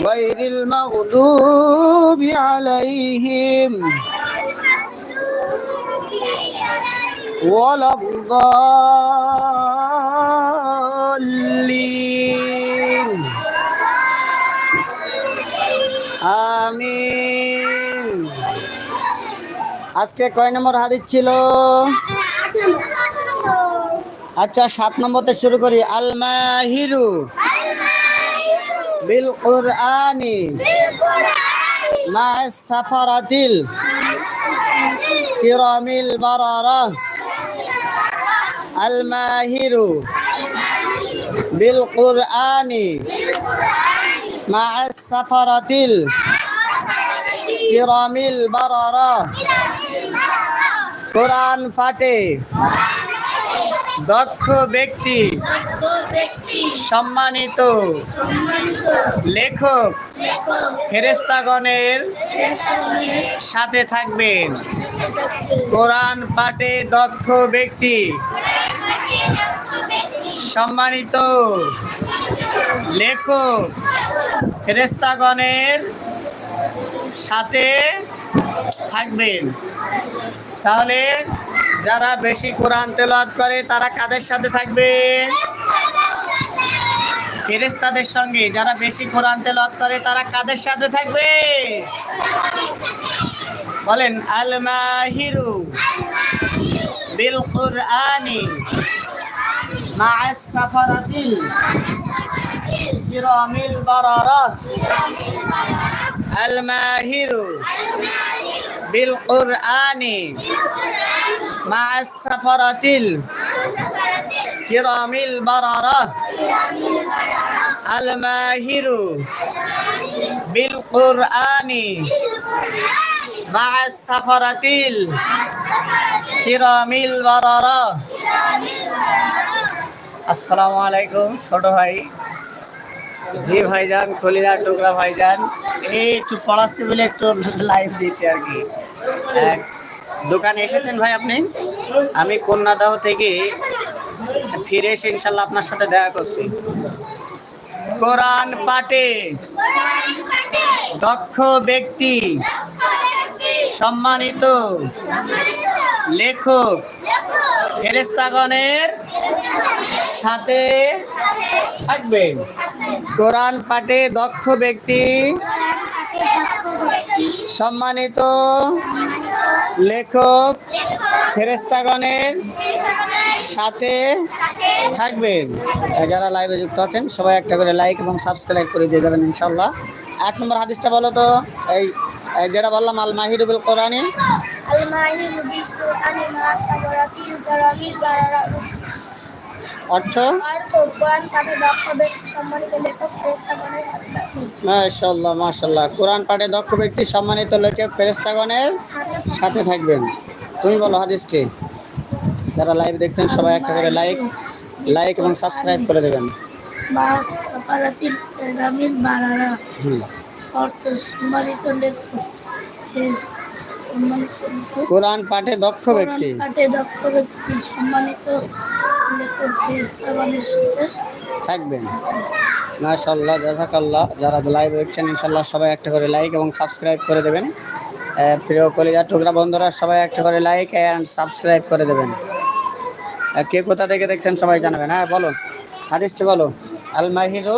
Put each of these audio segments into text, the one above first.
غير المغضوب عليهم ولا الضالين আমিন আজকে কয় নম্বর হাদিস ছিল আচ্ছা সাত নম্বরতে শুরু করি আল মাহিরু বিল কুরআনি মা সাফারাতিল কিরামিল বারারা আল মাহিরু বিল কুরআনি মা সাফারাতিল কিরামিল বারারা কোরআন পাঠে দক্ষ ব্যক্তি, সম্মানিত লেখক ফেরেস্তাগণের সাথে থাকবেন। কোরআন পাঠে দক্ষ ব্যক্তি, সম্মানিত লেখক ফেরেস্তাগণের সাথে থাকবেন। তাহলে যারা বেশি কোরআন তেলাওয়াত করে, তারা কাদের সাথে থাকবে? ফেরেস্তাদের সঙ্গে। যারা বেশি কোরআন তেলাওয়াত করে, তারা কাদের সাথে থাকবে? বলেন আল মাহিরু বিল কুরআনি মা সাফারাতিল কিরামিল বারারাত মা সাফারাতিল কিরামিল বারারাত আল মাহিরু বিল কুরআনি মা সাফারাতিল কিরামিল বারারাত আসসালামু আলাইকুম ছোট ভাই। জি ভাইজান কলিদার টুকরা ভাইজান। এই একটু পড়াচ্ছি বলে একটু লাইভ দিচ্ছি আর কি। এক, দোকানে এসেছেন ভাই আপনি? আমি কন্যাদাহ থেকে ফিরে এসে ইনশাল্লাহ আপনার সাথে দেখা করছি। কোরআন পাটে দক্ষ ব্যক্তি সম্মানিত লেখক ফেরেস্তাগণের সাথে থাকবেন। কোরআন পাঠে দক্ষ ব্যক্তি, সম্মানিত লেখক ফেরেস্তাগণের সাথে থাকবেন। যারা লাইভে যুক্ত আছেন, সবাই একটা করে লাইক এবং সাবস্ক্রাইব করে দিয়ে যাবেন ইনশাল্লাহ এক নম্বর হাদিসটা বলো তো, এই যেটা বললাম আল মাহির কোরআনি। মাশাল্লাহ কোরআন পাঠে দক্ষ ব্যক্তি সম্মানিত সাথে থাকবেন। তুমি বলো হাদিসটি। যারা লাইভ দেখছেন সবাই একটা করে লাইক লাইক এবং সাবস্ক্রাইব করে দেবেন। অর্থ সম্মানিত লেখক কোরআন পাঠে দক্ষ ব্যক্তি। পাঠে দক্ষ ব্যক্তি সম্মানিত লেখক ফেরেশতাগণের সাথে থাকবেন। মাশাল্লাহ জাজাকাল্লাহ যারা লাইভ দেখছেন ইনশাল্লাহ সবাই একটা করে লাইক এবং সাবস্ক্রাইব করে দেবেন। প্রিয় কলিজা টুকরা বন্ধুরা সবাই একটা করে লাইক অ্যান্ড সাবস্ক্রাইব করে দেবেন। কে কোথা থেকে দেখছেন সবাই জানাবেন? হ্যাঁ বলো হাদিসটি বলো আল মাহিরু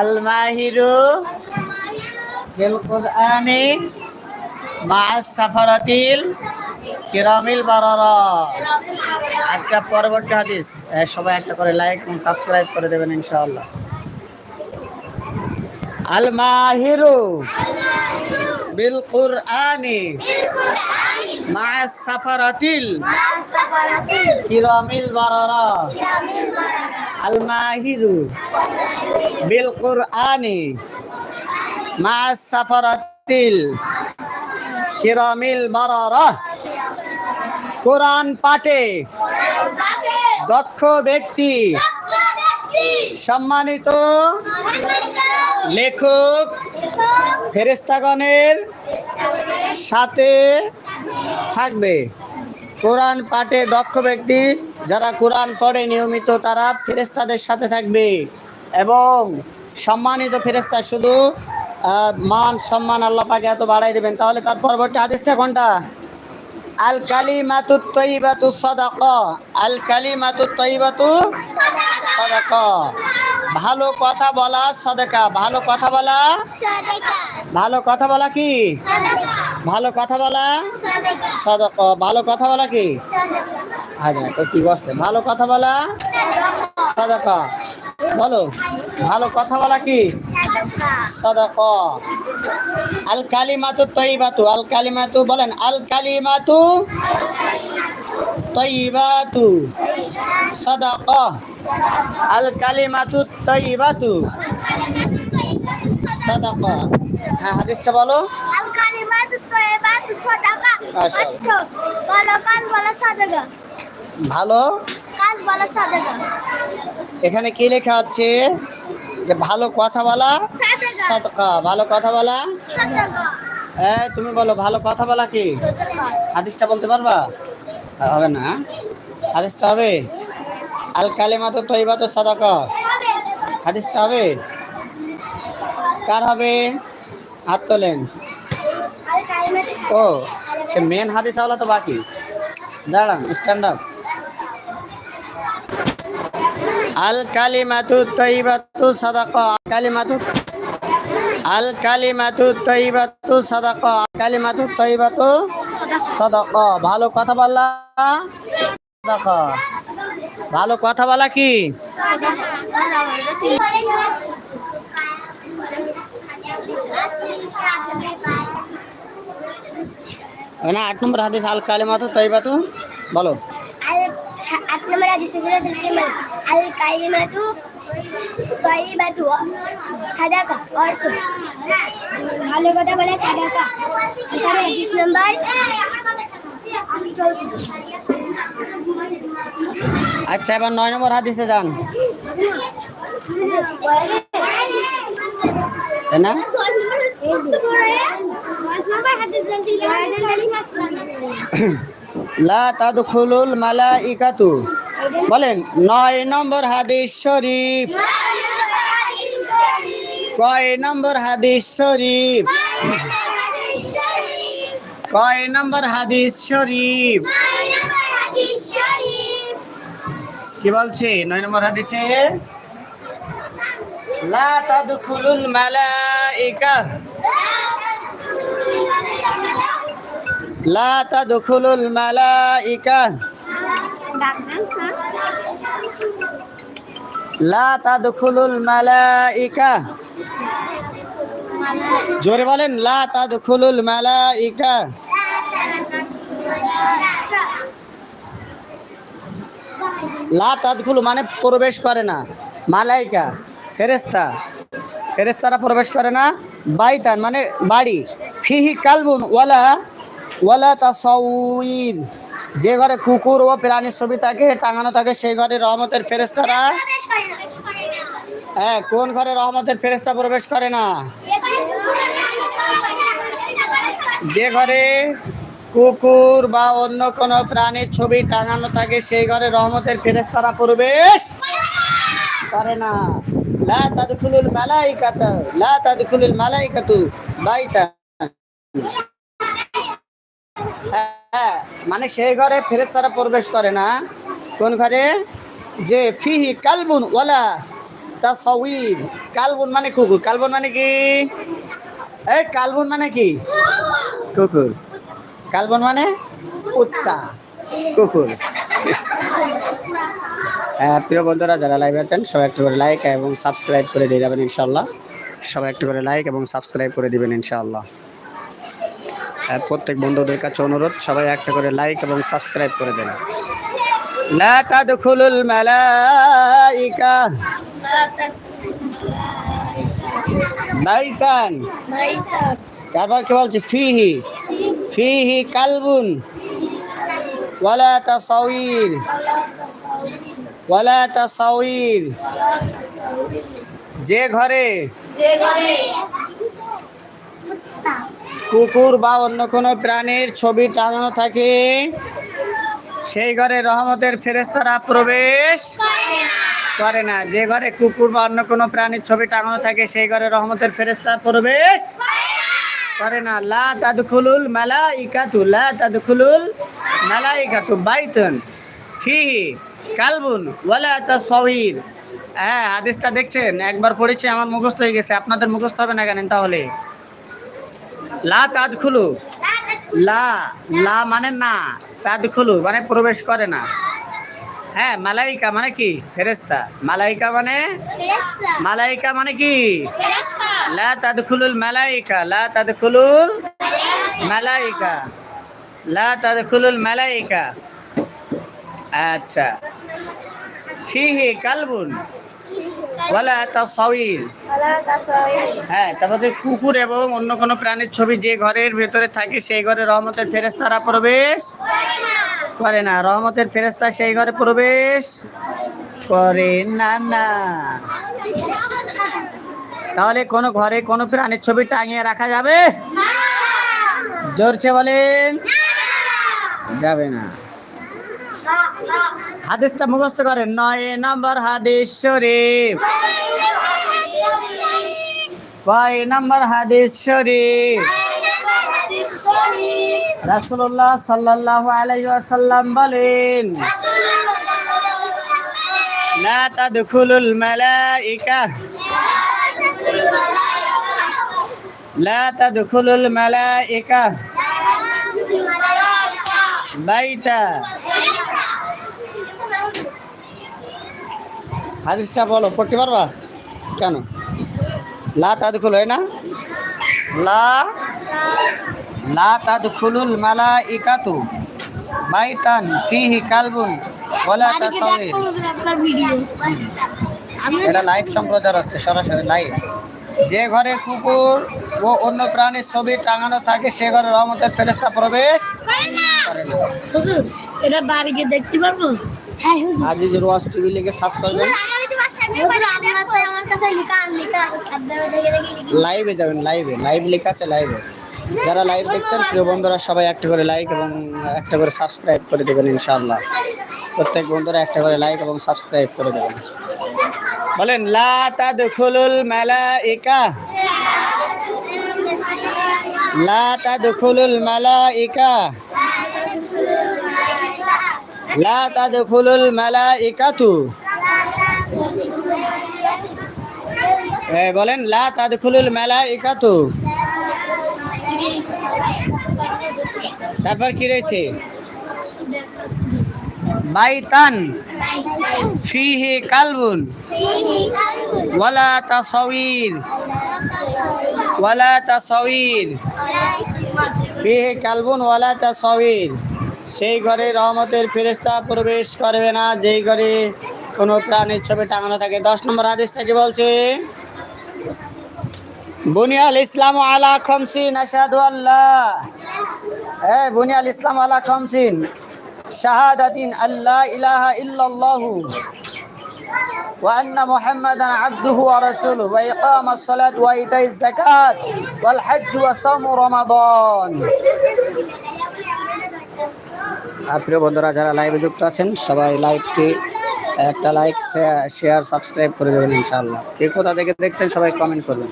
আল মাহিরু বিল কোরআনি মা সাফারাতিল কিরামিল বারারা। আচ্ছা পরবর্তী হাদিস। সবাই একটা করে লাইক এবং সাবস্ক্রাইব করে দেবেন ইনশাআল্লাহ। আল মাহিরু বিল কুরআনি মা সাফারাতিল কিরামিল বারারা আল মাহিরু বিল কুরআনি মা সাফারাতিল কিরামিল বারারা কোরআন পাঠে দক্ষ ব্যক্তি। সম্মানিত লেখক। ফেরেস্তাগণের সাথে থাকবে। কোরআন পাঠে দক্ষ ব্যক্তি, যারা কোরআন পড়ে নিয়মিত, তারা ফেরেস্তাদের সাথে থাকবে। এবং সম্মানিত ফেরেস্তা শুধু মান, সম্মান আল্লাহ পাকে এত বাড়াই দেবেন। তাহলে তার পরবর্তী আদেশটা কোনটা? আল কালিমাতু তৈবাতু সদাক। আল কালিমাতু তৈবাতু সদাক। ভালো কথা বলা সদেকা। ভালো কথা বলা ভালো কথা বলা কি? ভালো কথা বলা সদক। ভালো কথা বলা কি? আচ্ছা তো কি বলছে? ভালো কথা বলা? সদকা। বলো ভালো কথা বলা কি? সদক। আল কালিমাতু তৈবাতু। আল কালিমাতু বলেন আল কালিমাতু তৈবাতু। সদক। আল কালিমাতু তৈবাতু। সদক। হ্যাঁ হাদিসটা বলো। মাশাআল্লাহ। বলো কাজ বলো সাদাগা ভালো? এখানে কি লেখা হচ্ছে যে ভালো কথা বলা? সদকা ভালো কথা বলা? হ্যাঁ তুমি বলো ভালো কথা বলা কি? হাদিসটা বলতে পারবা? হবে না হাদিসটা হবে? আল কালিমা তো তৈবা তো সাদাকা। হাদিসটা হবে? কার হবে? হাত তোলেন। ও সে মেন হাদিস তো বাকি। দাঁড়ান স্ট্যান্ড আপ আল কালিমাতু তৈবাতু সাদাকা। কালিমাতু আল কালিমাতু তৈবাতু সাদাকা। কালিমাতু তৈবাতু সাদাকা। ভালো কথা বললা? সাদাকা। ভালো কথা বলা কি? না, আট নম্বর হাদিস আল কালিমাতু তৈবাতু। বলো। আট নম্বর হাদিস ছিল সিলসিলা আল কালিমাতু তয়িবাতু সাদাকা অর্থ। ভালো কথা বলে সাদাকা। এখানে নাম্বার চৌত্রিশ আচ্ছা এবার নয় নম্বর হাদিসে যান। তাই না? নম্বর হাদিস জানতে লা তাদখুলুল মালাইকাতু। বলেন, নয় নম্বর হাদিস শরীফ। কয় নম্বর হাদিস শরীফ? কয় নম্বর হাদিস শরীফ? কি বলছে? নয় নম্বর হাদিসে? লা তাদখুলুল মালাইকা। লা লা জোরে বলেন, লা লা মানে প্রবেশ করে না, মালাইকা ফেরেস্তা ফেরেস্তারা প্রবেশ করে না, বাইতান মানে বাড়ি। ফিহি কালবুন ওয়ালা ওয়ালা তাসাউইর যে ঘরে কুকুর ও প্রাণীর ছবি থাকে, টাঙানো থাকে, সেই ঘরে রহমতের ফেরেস্তারা হ্যাঁ কোন ঘরে রহমতের ফেরেস্তা প্রবেশ করে না? যে ঘরে কুকুর বা অন্য কোনো প্রাণীর ছবি টাঙানো থাকে, সেই ঘরে রহমতের ফেরেস্তারা প্রবেশ করে না। লা তাদখুলুল মালাইকাতু, লা তাদখুলুল মালাইকাতু বাইতা হ্যাঁ মানে সেই ঘরে ফেরেস্তারা প্রবেশ করে না। কোন ঘরে? যে ফিহি কালবুন ওয়ালা তাসাউইর কালবুন মানে কুকুর। কালবুন মানে কি? এই কালবুন মানে কি? কুকুর। কালবন মানে কুত্তা। কুকুর। হ্যাঁ প্রিয় বন্ধুরা, যারা লাইভ আছেন, সবাই একটু করে লাইক এবং সাবস্ক্রাইব করে দিয়ে যাবেন ইনশাল্লাহ সবাই একটু করে লাইক এবং সাবস্ক্রাইব করে দিবেন ইনশাআল্লাহ। প্রত্যেক বন্ধুদের কাছে অনুরোধ, সবাই একটা করে লাইক এবং সাবস্ক্রাইব করে দেন তারপর কি বলছে? ফিহি। ফিহি কালবুন। ওয়ালা ওয়ালা যে ঘরে কুকুর বা অন্য কোনো প্রাণীর ছবি টাঙানো থাকে, সেই ঘরে রহমতের ফেরেস্তারা প্রবেশ করে না। যে ঘরে কুকুর বা অন্য কোনো প্রাণীর ছবি টাঙানো থাকে, সেই ঘরে রহমতের ফেরেস্তা প্রবেশ করে না। লা তাদখুলুল মালাইকাতু, লা তাদখুলুল মালাইকাতু বাইতুন ফিহি কালবুন ওয়ালা তাসাউইর হ্যাঁ হাদিসটা দেখছেন? একবার পড়েছি, আমার মুখস্থ হয়ে গেছে। আপনাদের মুখস্থ হবে না কেন তাহলে? লা তাজ খুলু। লা লা মানে না তাজ খুলু মানে প্রবেশ করে না। হ্যাঁ মালাইকা মানে কি? ফেরেস্তা মালাইকা মানে? মালাইকা মানে কি? লা তাদখুলুল মালাইকা লা তাদখুলুল মালাইকা। লা তাদখুলুল মালাইকা। আচ্ছা। ফিহি কালবুন। ওয়ালা তাসাউইর হ্যাঁ তারপরে কুকুর এবং অন্য কোনো প্রাণীর ছবি যে ঘরের ভেতরে থাকে সেই ঘরে রহমতের ফেরেস্তারা প্রবেশ করে না। রহমতের ফেরেস্তা সেই ঘরে প্রবেশ করে না না। তাহলে কোনো ঘরে কোনো প্রাণীর ছবি টাঙিয়ে রাখা যাবে? জোরছে বলেন? যাবে না। হাদিসটা মুখস্থ করেন। নয় নম্বর হাদিস শরীফ। কয় নম্বর হাদিস শরীফ? রাসূলুল্লাহ সাল্লাল্লাহু আলাইহি ওয়াসাল্লাম বলেন বাইতা হাদিসটা বলো পড়তে পারবা? কেন? লা তাদখুল হয় না? লা লা তাদখুলুল মালাইকাতু বাইতান ফিহি কালবুন ওয়ালা তাসাউইর এটা লাইভ সম্প্রচার হচ্ছে সরাসরি লাইভ যে ঘরে কুকুর ও অন্য প্রাণীর ছবি টাঙানো থাকে সে ঘরে রহমতের ফেরেস্তা প্রবেশ করে না। এটা বাড়ি গিয়ে দেখতে পারব? আজিজুর ওয়াজ টিভি লিখে সার্চ করবেন। হুজুর তো আমার কাছে লেখা লেখা আছে সাবধানে দেখে দেখে লাইভে যাবেন লাইভে লাইভ লেখা আছে লাইভে যারা লাইভ দেখছেন প্রিয় বন্ধুরা সবাই একটা করে লাইক এবং একটা করে সাবস্ক্রাইব করে দেবেন ইনশাআল্লাহ। প্রত্যেক বন্ধুরা একটা করে লাইক এবং সাবস্ক্রাইব করে দেবেন। বলেন লা তাদখুলুল মালাইকা। লা তাদখুলুল মালাইকা। লা তাদখুলুল মালাইকাতু। বলেন, লা তাদখুলুল মালাইকাতু। তারপর কি রয়েছে? বাইতান। ফিহি কালবুন। ওয়ালা তাসাউইর ওয়ালা তাসাউইর ফিহি কালবুন, ওয়ালা তাসাউইর সেই ঘরে রহমতের ফেরেস্তা প্রবেশ করবে না যেই ঘরে কোনো প্রাণীর ছবি টাঙানো থাকে দশ নম্বর আদেশটা কি বলছে বুনিয়াল ইসলাম আলা খমসিন আশহাদু আল্লাহ এ বুনিয়াল ইসলাম আলা খমসিন শাহাদাতিন আল্লাহ ইলাহা ইল্লাল্লাহু وأن محمدا عبده ورسوله وإقام الصلاة وإيتاء الزكاة والحج وصوم رمضان প্রিয় বন্ধুরা, যারা লাইভে যুক্ত আছেন, সবাই লাইভটি একটা লাইক শেয়ার সাবস্ক্রাইব করে দেবেন ইনশাআল্লাহ। কে কোথা থেকে দেখছেন, সবাই কমেন্ট করবেন।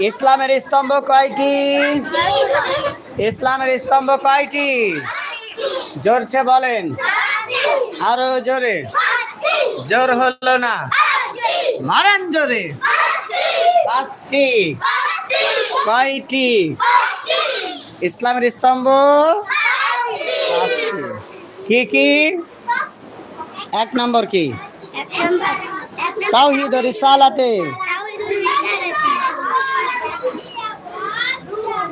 ইসলামের স্তম্ভ কয়টি? ইসলামের স্তম্ভ কয়টি? জোরছে বলেন। আরও জোরে। জোর হলো না। মারেন জোরে। পাঁচটি। কয়টি? ইসলামের স্তম্ভ? কি কি? এক নম্বর কি? তাওহিদ রিসালাতে।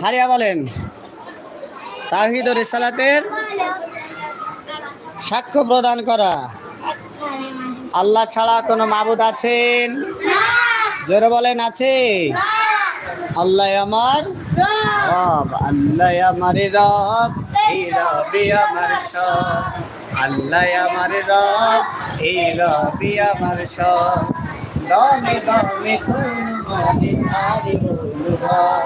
হারিয়া বলেন। তাওহিদ ও রিসালাতের সাক্ষ্য প্রদান করা। আল্লাহ ছাড়া কোনো মাবুদ আছেন? জোরে বলেন, আছে। আল্লাহ আমার রব, আল্লাহ আমার রব, এই রবি আমার সব। আল্লাহ আমার রব, এই রবি আমার সব। দমে দমে কোন মনে তারি অনুভব।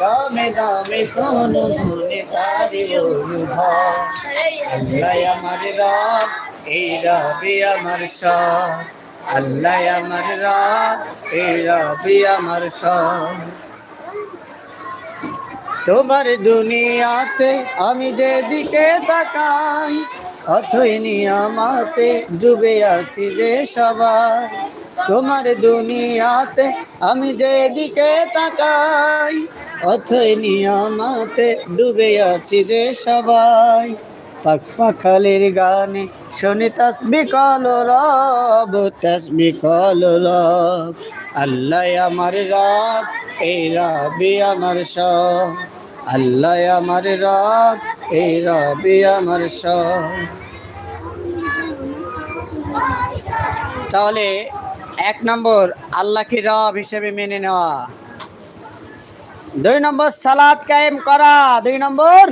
দমে দমে কোন মনে তারি অনুভব। আল্লাহ আমার রব, এই রবি আমার সব। আল্লাহ আমার রব, এই রবি আমার সব। তোমার দুনিয়াতে আমি যেদিকে তাকাই, অথই নিয়ামাতে ডুবে আসি যে সবাই তোমার দুনিয়াতে আমি যেদিকে তাকাই, অথই নিয়ামাতে ডুবে আছি যে সবাই। পাখ পাখালির গানে শুনি তসবি কল রব, তসবি কল রব। আল্লাহ আমার রব, এই রবি আমার সব। আল্লাহ আমার রব এই রবি আমার সব। তাহলে এক নম্বর আল্লাহকে রব হিসেবে মেনে নেওয়া। দুই নম্বর সালাদ কায়েম করা। দুই নম্বর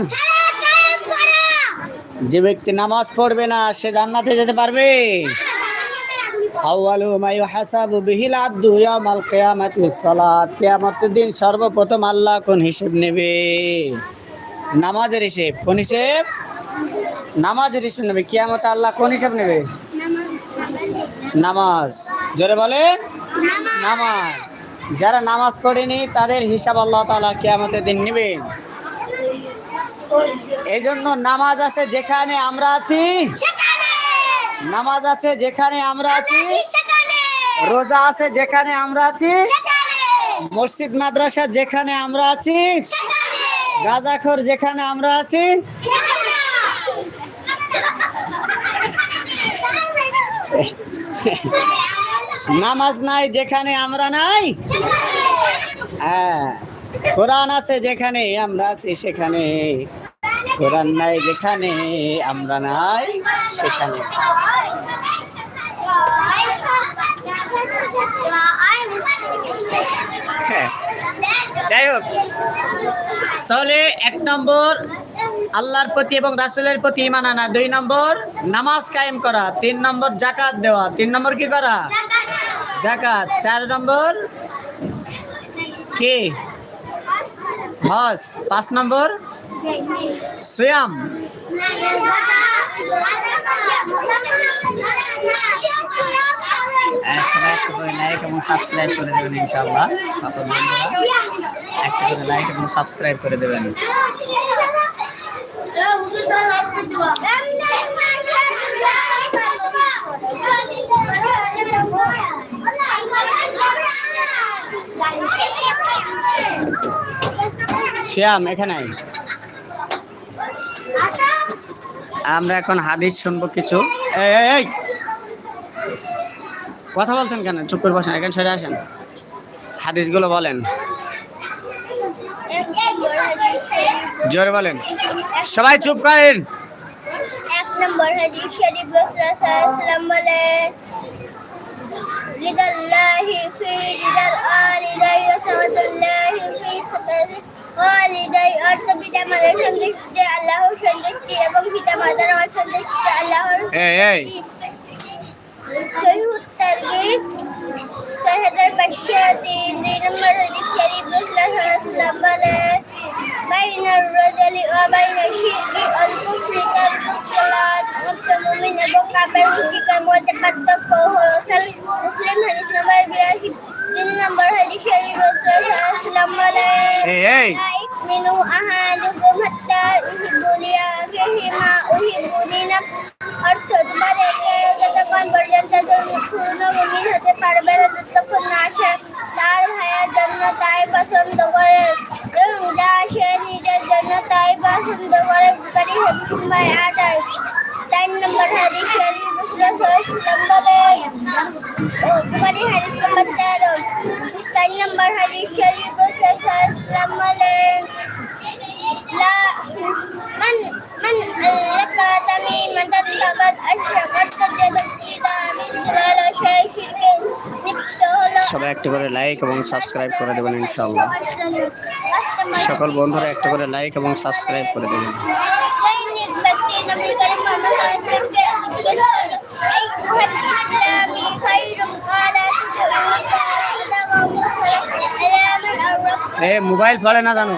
যে ব্যক্তি নামাজ পড়বে না সে জান্নাতে যেতে পারবে। আউয়ালু মা ইউহাসাবু বিহিল আবদু কিয়ামাতি সালাত। কিয়ামতের দিন সর্বপ্রথম আল্লাহ কোন হিসেব নেবে? নামাজের হিসেব। কোন হিসেব? নামাজের হিসেব নেবে। কিয়ামতে আল্লাহ কোন হিসেব নেবে? নামাজ। জোরে বলে নামাজ। যারা নামাজ পড়েনি তাদের হিসাব আল্লাহ তাআলা কিয়ামতের দিন নেবেন। এই জন্য নামাজ আছে যেখানে আমরা আছি? নামাজ আছে যেখানে আমরা আছি? রোজা আছে যেখানে আমরা আছি? মসজিদ মাদ্রাসা যেখানে আমরা আছি? গাজাখর যেখানে আমরা আছি? নামাজ নাই যেখানে আমরা নাই? হ্যাঁ। কোরআন আছে যেখানে আমরা আছি সেখানে। কোরআন নাই যেখানে আমরা নাই সেখানে। যাই হোক। তাহলে এক নম্বর আল্লাহর প্রতি এবং রাসুলের প্রতি ইমান আনা। দুই নম্বর নামাজ কায়েম করা। তিন নম্বর জাকাত দেওয়া। তিন নম্বর কি করা? জাকাত চার নম্বর কি? হজ। পাঁচ নম্বর সিয়াম। সবাই করে লাইক এবং সাবস্ক্রাইব করে দেবেন বন্ধুরা একটা করে লাইক এবং সাবস্ক্রাইব করে দেবেন। শ্যাম এখানে। আমরা এখন হাদিস শুনব কিছু। কথা বলছেন কেন? চুপ করে বসেন, এখানে সরে আসেন। হাদিসগুলো বলেন। জোরে বলেন। সবাই চুপ করেন। এক নম্বর বলেন ফি ওয়ালিদাই অর্থ পিতা মাতার সন্তুষ্টি আল্লাহর সন্তুষ্টি এবং পিতা মাতার অসন্তুষ্টি আল্লাহর এই এই। সহিহুত তারগিব ছয় হাজার পাঁচশো তিন দুই নম্বর হাদিস শরীফ বাইনার রাজলি বাইনার শিরকি একটা করে লাইক এবং সাবস্ক্রাইব করে দেবেন ইনশাল্লাহ সকল বন্ধুরা একটা করে লাইক এবং সাবস্ক্রাইব করে দেবেন। এ মোবাইল ফলে না জানো?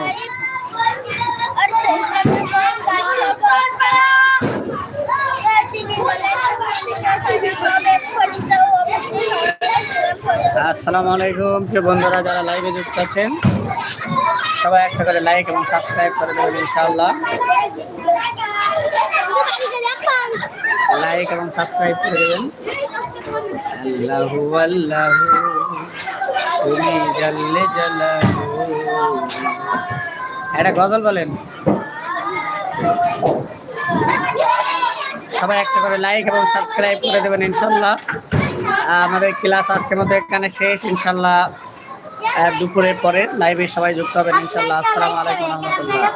আসসালামু আলাইকুম। প্রিয় বন্ধুরা, যারা লাইভে যুক্ত আছেন, সবাই একটা করে লাইক এবং সাবস্ক্রাইব করে দেবেন ইনশাআল্লাহ। লাইক এবং সাবস্ক্রাইব করে দেবেন। আল্লাহু আল্লাহু তুমি জাল্লে জালালু। একটা গজল বলেন। সবাই একটা করে লাইক এবং সাবস্ক্রাইব করে দেবেন ইনশাল্লাহ আমাদের ক্লাস আজকের মধ্যে এখানে শেষ। ইনশাল্লাহ দুপুরের পরে লাইভে সবাই যুক্ত হবেন। ইনশাল্লাহ আসসালামু আলাইকুম রহমতুল্লাহ.